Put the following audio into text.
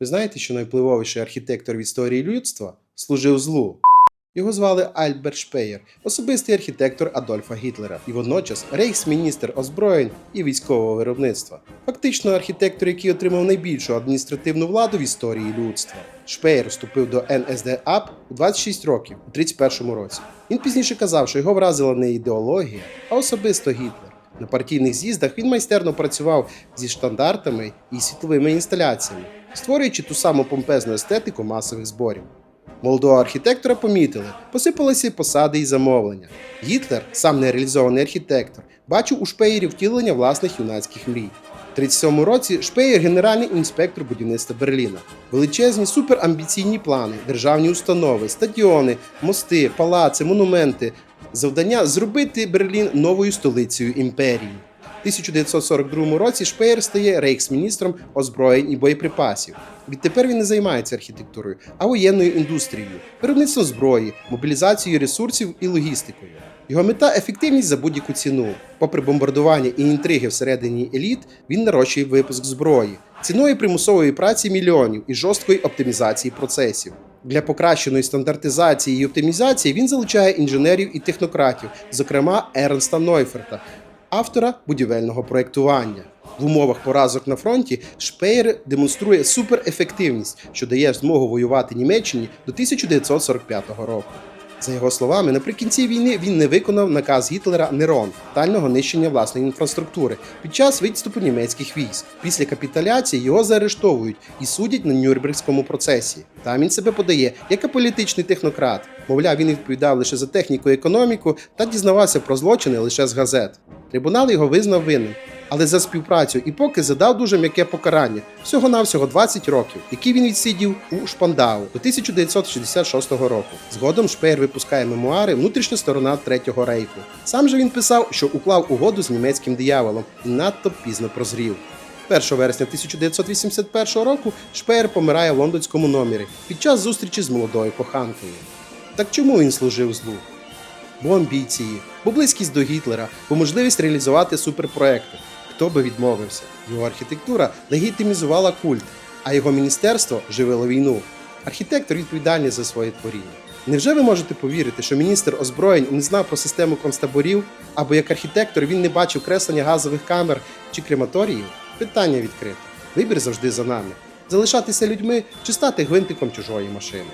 Ви знаєте, що найвпливовіший архітектор в історії людства служив злу? Його звали Альберт Шпеєр, особистий архітектор Адольфа Гітлера і водночас рейхсміністр озброєнь і військового виробництва. Фактично архітектор, який отримав найбільшу адміністративну владу в історії людства. Шпеєр вступив до НСДАП у 26 років у 31 році. Він пізніше казав, що його вразила не ідеологія, а особисто Гітлер. На партійних з'їздах він майстерно працював зі штандартами і світловими інсталяціями, створюючи ту саму помпезну естетику масових зборів. Молодого архітектора помітили, посипалися посади і замовлення. Гітлер, сам нереалізований архітектор, бачив у Шпеєрі втілення власних юнацьких мрій. У 37 році Шпеєр генеральний інспектор будівництва Берліна. Величезні суперамбіційні плани, державні установи, стадіони, мости, палаци, монументи. Завдання зробити Берлін новою столицею імперії. У 1942 році Шпеєр стає рейхсміністром озброєнь і боєприпасів. Відтепер він не займається архітектурою, а воєнною індустрією, виробництвом зброї, мобілізацією ресурсів і логістикою. Його мета ефективність за будь-яку ціну. Попри бомбардування і інтриги всередині еліт, він нарощує випуск зброї, ціною примусової праці мільйонів і жорсткої оптимізації процесів. Для покращеної стандартизації і оптимізації він залучає інженерів і технократів, зокрема Ернста Нойферта, автора будівельного проєктування. В умовах поразок на фронті Шпеєр демонструє суперефективність, що дає змогу воювати Німеччині до 1945 року. За його словами, наприкінці війни він не виконав наказ Гітлера Нерон тотального нищення власної інфраструктури під час відступу німецьких військ. Після капітуляції його заарештовують і судять на Нюрнбергському процесі. Там він себе подає як аполітичний технократ. Мовляв, він відповідав лише за техніку і економіку та дізнавався про злочини лише з газет. Трибунал його визнав винним, але за співпрацю і поки задав дуже м'яке покарання всього-навсього 20 років, які він відсидів у Шпандау до 1966 року. Згодом Шпеєр випускає мемуари Внутрішня сторона Третього рейху. Сам же він писав, що уклав угоду з німецьким дияволом і надто пізно прозрів. 1 вересня 1981 року Шпеєр помирає в лондонському номері під час зустрічі з молодою коханкою. Так чому він служив злу? Бо амбіції, бо близькість до Гітлера, бо можливість реалізувати суперпроекти. Хто би відмовився? Його архітектура легітимізувала культ, а його міністерство живило війну. Архітектор відповідальний за своє творіння. Невже ви можете повірити, що міністр озброєнь не знав про систему концтаборів, або як архітектор він не бачив креслення газових камер чи крематоріїв? Питання відкрите. Вибір завжди за нами: залишатися людьми чи стати гвинтиком чужої машини.